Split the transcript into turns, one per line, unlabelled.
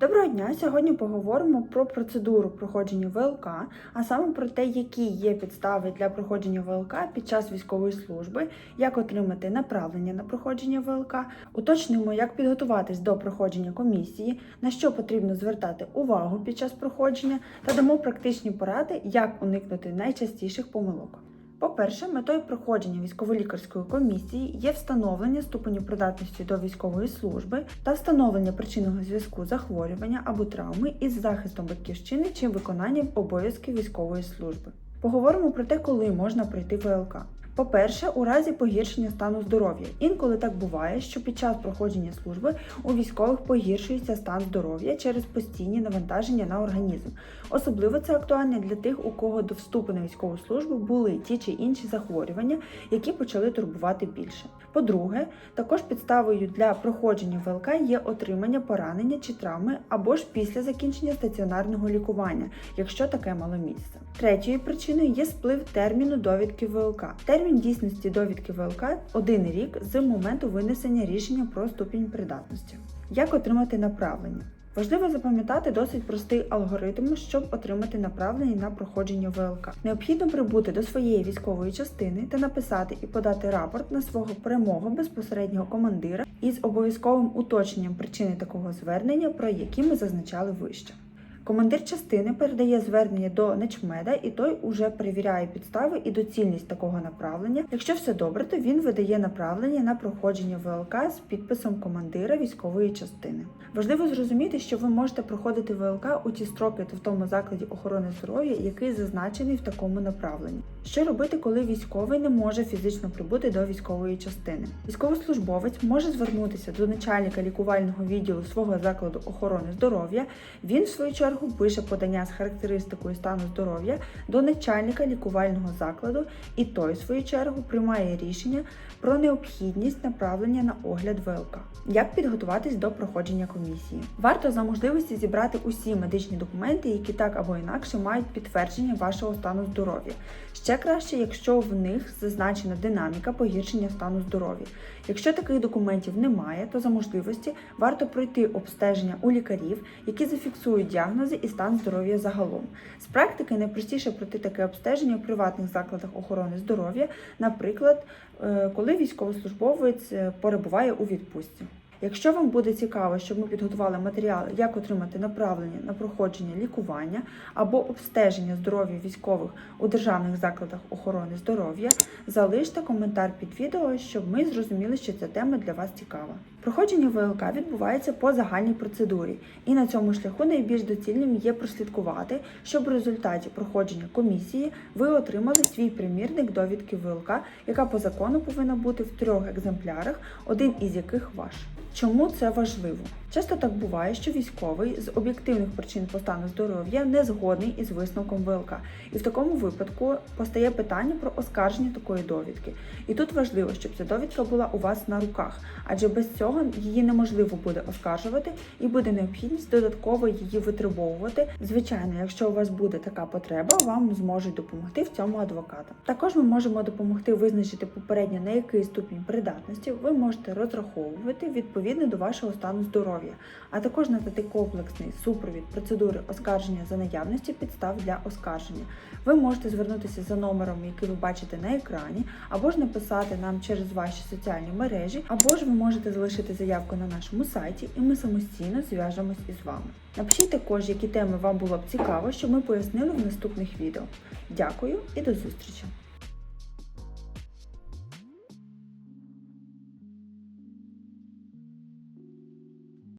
Доброго дня! Сьогодні поговоримо про процедуру проходження ВЛК, а саме про те, які є підстави для проходження ВЛК під час військової служби, як отримати направлення на проходження ВЛК, уточнимо, як підготуватись до проходження комісії, на що потрібно звертати увагу під час проходження, та дамо практичні поради, як уникнути найчастіших помилок. По-перше, метою проходження військово-лікарської комісії є встановлення ступеню придатності до військової служби та встановлення причинного зв'язку захворювання або травми із захистом батьківщини чи виконанням обов'язків військової служби. Поговоримо про те, коли можна пройти ВЛК. По-перше, у разі погіршення стану здоров'я. Інколи так буває, що під час проходження служби у військових погіршується стан здоров'я через постійні навантаження на організм. Особливо це актуально для тих, у кого до вступу на військову службу були ті чи інші захворювання, які почали турбувати більше. По-друге, також підставою для проходження ВЛК є отримання поранення чи травми або ж після закінчення стаціонарного лікування, якщо таке мало місце. Третьою причиною є сплив терміну довідки ВЛК. Термін дійсності довідки ВЛК один рік з моменту винесення рішення про ступінь придатності. Як отримати направлення? Важливо запам'ятати досить простий алгоритм, щоб отримати направлення на проходження ВЛК. Необхідно прибути до своєї військової частини та написати і подати рапорт на свого прямого безпосереднього командира із обов'язковим уточненням причини такого звернення, про які ми зазначали вище. Командир частини передає звернення до начмеда, і той уже перевіряє підстави і доцільність такого направлення. Якщо все добре, то він видає направлення на проходження ВЛК з підписом командира військової частини. Важливо зрозуміти, що ви можете проходити ВЛК у ті строки та в тому закладі охорони здоров'я, який зазначений в такому направленні. Що робити, коли військовий не може фізично прибути до військової частини? Військовослужбовець може звернутися до начальника лікувального відділу свого закладу охорони здоров'я. Він, в свою чергу, пише подання з характеристикою стану здоров'я до начальника лікувального закладу, і той, в свою чергу, приймає рішення про необхідність направлення на огляд ВЛК. Як підготуватись до проходження комісії? Варто за можливості зібрати усі медичні документи, які так або інакше мають підтвердження вашого стану здоров'я. Ще краще, якщо в них зазначена динаміка погіршення стану здоров'я. Якщо таких документів немає, то за можливості варто пройти обстеження у лікарів, які зафіксують діагнози і стан здоров'я загалом. З практики найпростіше пройти таке обстеження у приватних закладах охорони здоров'я, наприклад, е, коли військовослужбовець е, перебуває у відпустці. Якщо вам буде цікаво, щоб ми підготували матеріали, як отримати направлення на проходження лікування або обстеження здоров'я військових у державних закладах охорони здоров'я, залиште коментар під відео, щоб ми зрозуміли, що ця тема для вас цікава. Проходження ВЛК відбувається по загальній процедурі, і на цьому шляху найбільш доцільним є прослідкувати, щоб в результаті проходження комісії ви отримали свій примірник довідки ВЛК, яка по закону повинна бути в трьох екземплярах, один із яких ваш. Чому це важливо? Часто так буває, що військовий з об'єктивних причин по стану здоров'я не згодний із висновком ВЛК, і в такому випадку постає питання про оскарження такої довідки. І тут важливо, щоб ця довідка була у вас на руках, адже без цього її неможливо буде оскаржувати і буде необхідність додатково її витребовувати. Звичайно, якщо у вас буде така потреба, вам зможуть допомогти в цьому адвоката. Також ми можемо допомогти визначити попередньо на який ступінь придатності ви можете розраховувати відповідно до вашого стану здоров'я а також надати комплексний супровід процедури оскарження за наявності підстав для оскарження. Ви можете звернутися за номером, який ви бачите на екрані, або ж написати нам через ваші соціальні мережі, або ж ви можете залишити заявку на нашому сайті, і ми самостійно зв'яжемось із вами. Напишіть також, які теми вам було б цікаво, щоб ми пояснили в наступних відео. Дякую і до зустрічі!